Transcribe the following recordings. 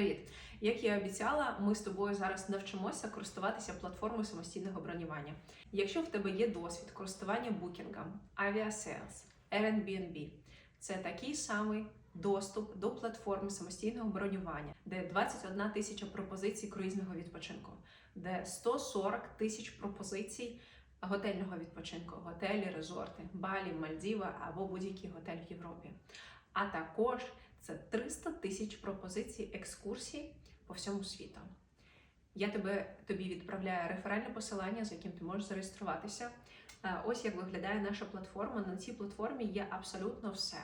Привіт! Як я обіцяла, ми з тобою зараз навчимося користуватися платформою самостійного бронювання. Якщо в тебе є досвід користування букінгом, авіасейлс, Airbnb, це такий самий доступ до платформи самостійного бронювання, де 21 тисяча пропозицій круїзного відпочинку, де 140 тисяч пропозицій готельного відпочинку, готелі, резорти, Балі, Мальдіва або будь-який готель в Європі. А також це 300 тисяч пропозицій екскурсій по всьому світу. Я тебе тобі відправляю реферальне посилання, з яким ти можеш зареєструватися. Е, Ось як виглядає наша платформа. На цій платформі є абсолютно все.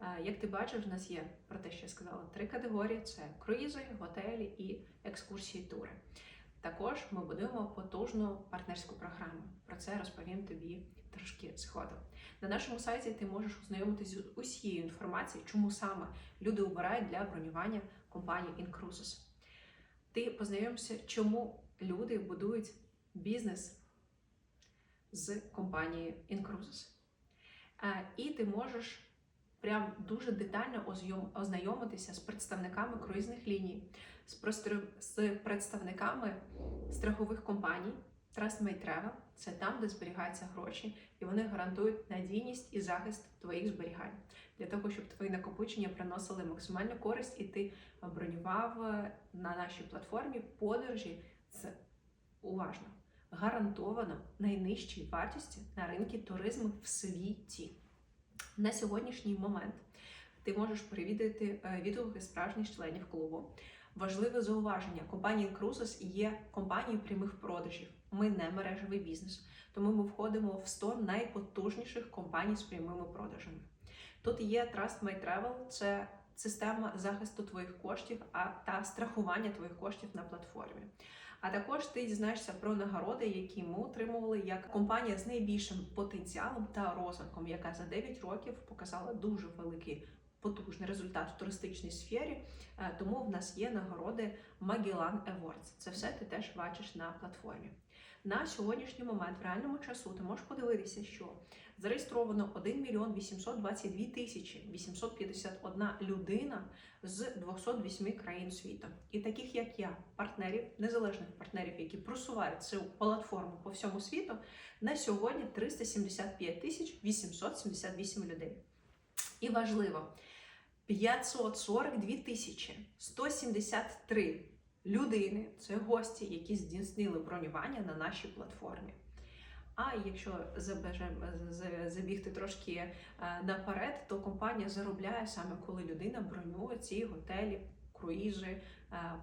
Е, Як ти бачиш, в нас є про те, що я сказала, три категорії: це круїзи, готелі і екскурсії тури. Також ми будуємо потужну партнерську програму. Про це розповім тобі трошки згодом. На нашому сайті ти можеш ознайомитися з усією інформацією, чому саме люди обирають для бронювання компанії Incruises. Ти познайомишся, чому люди будують бізнес з компанією Incruises. Е, І ти можеш прям дуже детально ознайомитися з представниками круїзних ліній, з представниками страхових компаній. Trust My Travel – це там, де зберігаються гроші, і вони гарантують надійність і захист твоїх зберігань для того, щоб твої накопичення приносили максимальну користь, і ти бронював е, на нашій платформі подорожі з уважно гарантовано найнижчій вартості на ринку туризму в світі. На сьогоднішній момент ти можеш перевідати е, відгуки справжніх членів клубу. Важливе зауваження: компанія Cruises є компанією прямих продажів. Ми не мережевий бізнес, тому ми входимо в 100 найпотужніших компаній з прямими продажами. Тут є Trust My Travel, це система захисту твоїх коштів та страхування твоїх коштів на платформі. А також ти дізнаєшся про нагороди, які ми отримували як компанія з найбільшим потенціалом та розвитком, яка за 9 років показала дуже великий потужний результат в туристичній сфері. Е, Тому в нас є нагороди Magellan Awards. Це все ти теж бачиш на платформі. На сьогоднішній момент в реальному часу ти можеш подивитися, що зареєстровано 1 мільйон 822 тисячі 851 людина з 208 країн світу. І таких як я, партнерів, незалежних партнерів, які просувають цю платформу по всьому світу, на сьогодні 375 тисяч 878 людей. І важливо, 542 тисячі 173 людини це гості, які здійснили бронювання на нашій платформі. А якщо забігти трошки е, наперед, то компанія заробляє саме коли людина бронює ці готелі, круїзи, е,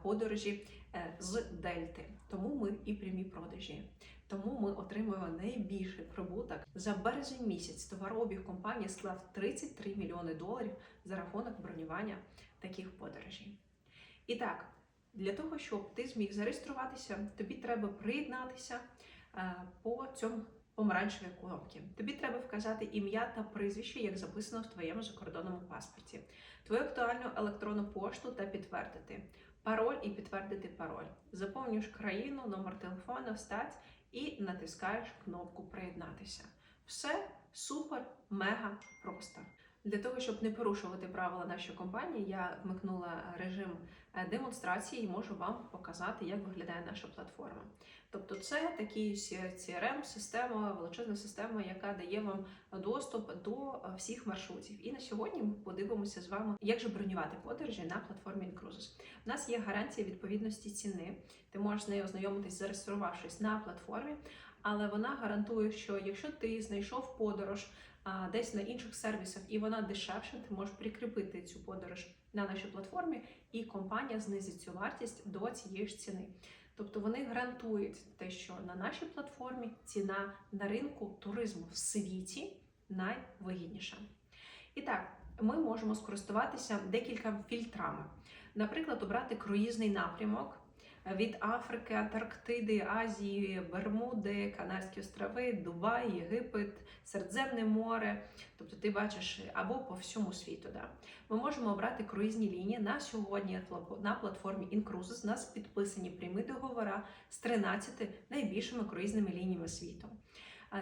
подорожі е, з Дельти. Тому ми і прямі продажі. Тому ми отримуємо найбільший прибуток за березень місяць. Товарообіг компанії склав 33 мільйони доларів за рахунок бронювання таких подорожей. І так, для того, щоб ти зміг зареєструватися, тобі треба приєднатися по цьому помаранчевій кнопці. Тобі треба вказати ім'я та прізвище, як записано в твоєму закордонному паспорті, твою актуальну електронну пошту та підтвердити пароль і підтвердити пароль. Заповнюєш країну, номер телефону, стать і натискаєш кнопку Приєднатися. Все супер, мега просто. Для того, щоб не порушувати правила нашої компанії, я вмикнула режим е, демонстрації і можу вам показати, як виглядає наша платформа. Тобто, це такий crm система величезна система, яка дає вам доступ до е, всіх маршрутів. І на сьогодні ми подивимося з вами, як же бронювати подорожі на платформі Incruises. У нас є гарантія відповідності ціни. Ти можеш з нею ознайомитись, зареєструвавшись на платформі, але вона гарантує, що якщо ти знайшов подорож десь на інших сервісах і вона дешевша, ти можеш прикріпити цю подорож на нашій платформі, і компанія знизить цю вартість до цієї ж ціни. Тобто вони гарантують те, що на нашій платформі ціна на ринку туризму в світі найвигідніша. І так, ми можемо скористуватися декілька фільтрами. Наприклад, обрати круїзний напрямок від Африки, Антарктиди, Азії, Бермуди, Канарські острови, Дубай, Єгипет, Середземне море. Тобто ти бачиш або по всьому світу. Да? Ми можемо обрати круїзні лінії. На сьогодні на платформі Incruises у нас підписані прямі договори з 13 найбільшими круїзними лініями світу.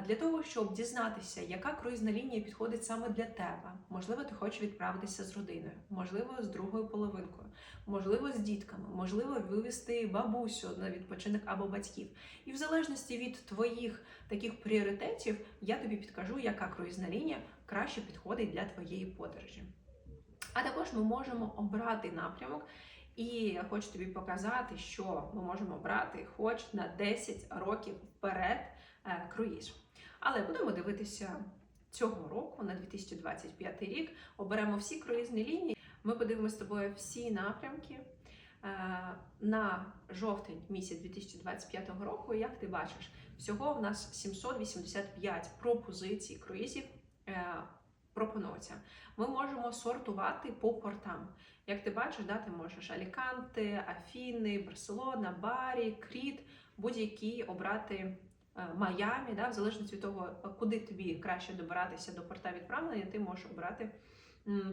Для того, щоб дізнатися, яка круїзна лінія підходить саме для тебе. Можливо, ти хочеш відправитися з родиною, можливо, з другою половинкою, можливо, з дітками, можливо, вивезти бабусю на відпочинок або батьків. І в залежності від твоїх таких пріоритетів, я тобі підкажу, яка круїзна лінія краще підходить для твоєї подорожі. А також ми можемо обрати напрямок. І я хочу тобі показати, що ми можемо обрати хоч на 10 років вперед круїз. Але будемо дивитися цього року, на 2025 рік. Оберемо всі круїзні лінії. Ми подивимося з тобою всі напрямки е, на жовтень місяць 2025 року. Як ти бачиш, всього в нас 785 пропозицій круїзів. е, Пропонується. Ми можемо сортувати по портам. Як ти бачиш, да, ти можеш Аліканте, Афіни, Барселона, Барі, Кріт, будь-які обрати е, Майамі, да, в залежності від того, куди тобі краще добиратися до порта відправлення, ти можеш обрати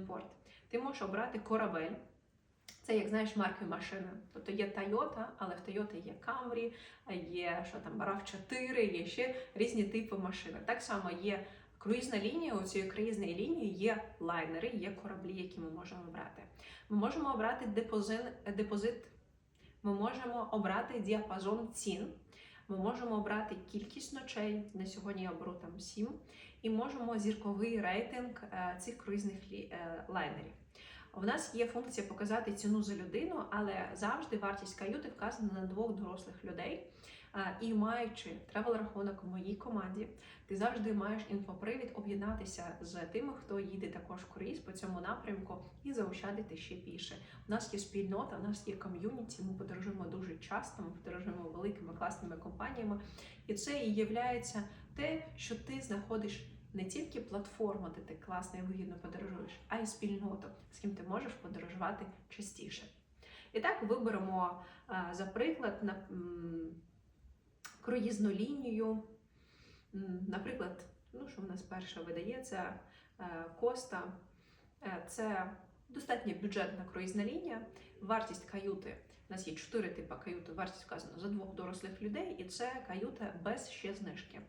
порт. Ти можеш обрати корабель. Це, як знаєш, марки машини. Тобто є Toyota, але в Toyota є Camry, є що там RAV4, є ще різні типи машин. Так само є круїзна лінія. У цієї круїзної лінії є лайнери, є кораблі, які ми можемо обрати. Ми можемо обрати депозит, депозит ми можемо обрати діапазон цін. Ми можемо обрати кількість ночей. На сьогодні я оберу там 7. І можемо зірковий рейтинг е, цих круїзних е, лайнерів. У нас є функція показати ціну за людину, але завжди вартість каюти вказана на двох дорослих людей. І маючи тревел-рахунок в моїй команді, ти завжди маєш інфопривід об'єднатися з тими, хто їде також круїз по цьому напрямку, і заощадити ще більше. У нас є спільнота, у нас є ком'юніті. Ми подорожуємо дуже часто. Ми подорожуємо великими класними компаніями, і це і є те, що ти знаходиш не тільки платформу, де ти класно і вигідно подорожуєш, а й спільноту, з ким ти можеш подорожувати частіше. І так виберемо за приклад на круїзну лінію. Наприклад, ну що в нас перше видається е, Коста. Е, Це достатньо бюджетна круїзна лінія. Вартість каюти. У нас є чотири типи каюти. Вартість вказана за двох дорослих людей, і це каюта без ще знижки.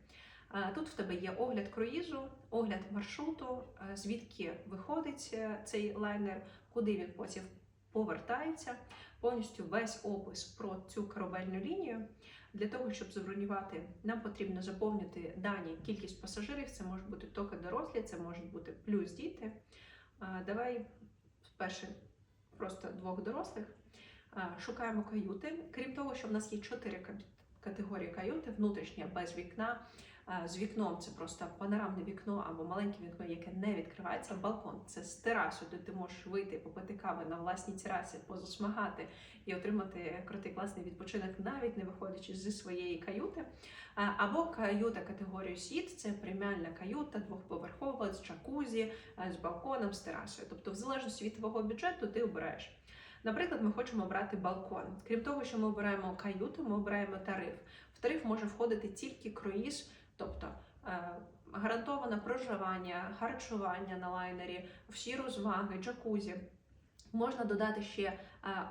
Е, Тут в тебе є огляд круїзу, огляд маршруту, звідки виходить цей лайнер, куди він потім повертається. Повністю весь опис про цю корабельну лінію. Для того, щоб забронювати, нам потрібно заповнити дані кількість пасажирів. Це можуть бути тільки дорослі, це можуть бути плюс діти. Давай вперше, просто двох дорослих. Шукаємо каюти. Крім того, що в нас є чотири категорії каюти: внутрішня без вікна. А, З вікном це просто панорамне вікно або маленьке вікно, яке не відкривається. Балкон це з терасою, де ти можеш вийти, попити кави на власній терасі, позасмагати і отримати крутий класний відпочинок, навіть не виходячи зі своєї каюти. Або каюта категорії сіт це преміальна каюта, двохповерхова з джакузі, е, з балконом, з терасою. Тобто, в залежності від твого бюджету, ти обираєш. Наприклад, ми хочемо обрати балкон. Крім того, що ми обираємо каюту, ми обираємо тариф. В тариф може входити тільки круїз, тобто е, гарантоване проживання, харчування на лайнері, всі розваги, джакузі. Можна додати ще е,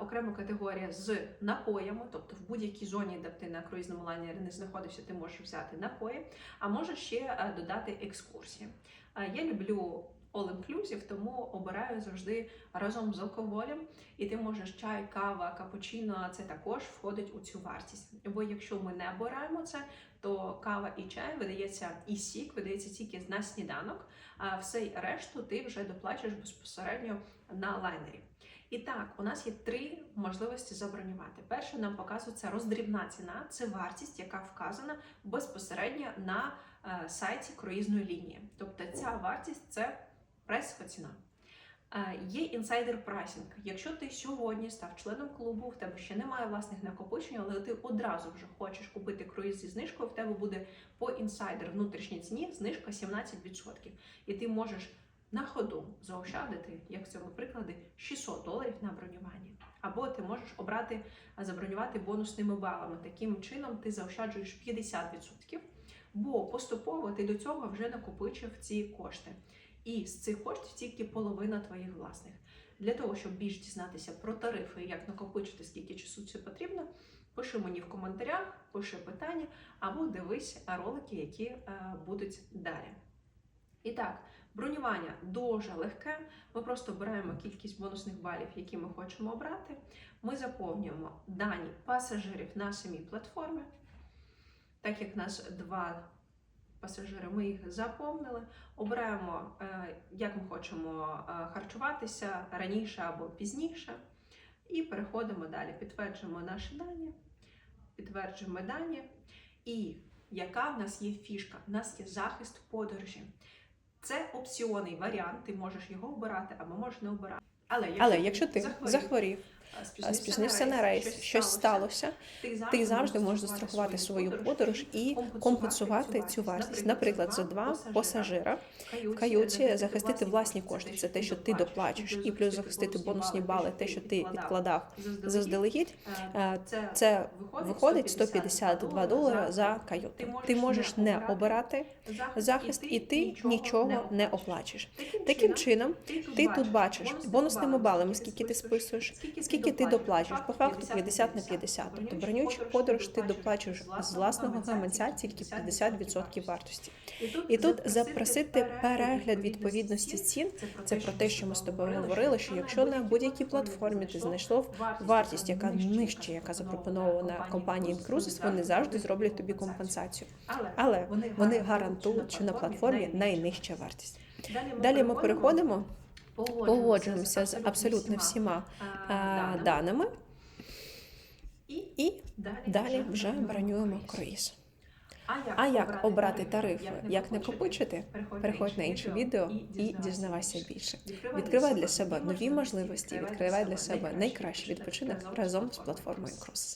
окрему категорію з напоями, тобто в будь-якій зоні, де ти на круїзному лайнері не знаходився, ти можеш взяти напої, а можеш ще е, додати екскурсії. Я люблю all-inclusive, тому обираю завжди разом з алкоголем, і ти можеш чай, кава, капучино, це також входить у цю вартість. Бо якщо ми не обираємо це, то кава і чай видається і сік, видається тільки на сніданок, а все решту ти вже доплачуєш безпосередньо на лайнері. І так, у нас є три можливості забронювати. Перше, нам показується роздрібна ціна, це вартість, яка вказана безпосередньо на е, сайті круїзної лінії. Тобто ця вартість це пресова ціна. Е, Є інсайдер прайсинг. Якщо ти сьогодні став членом клубу, в тебе ще немає власних накопичень, але ти одразу вже хочеш купити круїз зі знижкою, в тебе буде по інсайдер внутрішній ціні знижка 17%. І ти можеш на ходу заощадити, як в цьому прикладі, 600 доларів на бронювання. Або ти можеш обрати забронювати бонусними балами. Таким чином ти заощаджуєш 50%, бо поступово ти до цього вже накопичив ці кошти. І з цих коштів тільки половина твоїх власних. Для того, щоб більш дізнатися про тарифи як накопичити, скільки часу це потрібно, Пиши мені в коментарях, пиши питання або дивись ролики, які е, будуть далі. І так, бронювання дуже легке. Ми просто обираємо кількість бонусних балів, які ми хочемо обрати. Ми заповнюємо дані пасажирів на самій платформі. Так як нас два пасажири, ми їх заповнили. Обираємо, е, як ми хочемо е, харчуватися раніше або пізніше. І переходимо далі. Підтверджуємо наші дані, підтверджуємо дані. І яка в нас є фішка? У нас є захист подорожі. Це опціонний варіант, ти можеш його обирати або можеш не обирати. Але якщо, Але якщо ти захворів, захворів, спізнився на рейс, щось сталося, ти завжди можеш застрахувати свою подорож і компенсувати цю вартість. Наприклад, за два пасажира в каюті захистити власні кошти. Це те, що ти доплачеш, і плюс захистити бонусні бали, те, що ти відкладав заздалегідь. Е, Це, Це виходить 152 долари за каюту. Ти можеш не обирати захист, і ти нічого не оплачеш. Таким чином, ти тут бачиш бонусними балами, скільки ти списуєш, скільки ти доплачуєш. По факту 50 на 50. Тобто бронюючи подорож, ти доплачуєш з власного гаманця тільки 50% вартості. І тут запросити перегляд відповідності цін. Це про те, що ми з тобою говорили, що якщо на будь-якій платформі ти знайшов вартість, яка нижче, яка запропонована компанією Cruises, вони завжди зроблять тобі компенсацію. Але вони гарантують, що на платформі найнижча вартість. Далі ми переходимо, погоджуємося з абсолютно всіма даними, і далі вже бронюємо круїз. А як обрати тарифи, як накопичити? Переходь на інше відео і дізнавайся більше. Відкривай для себе нові можливості, відкривай для себе найкращий відпочинок разом з платформою Cruises.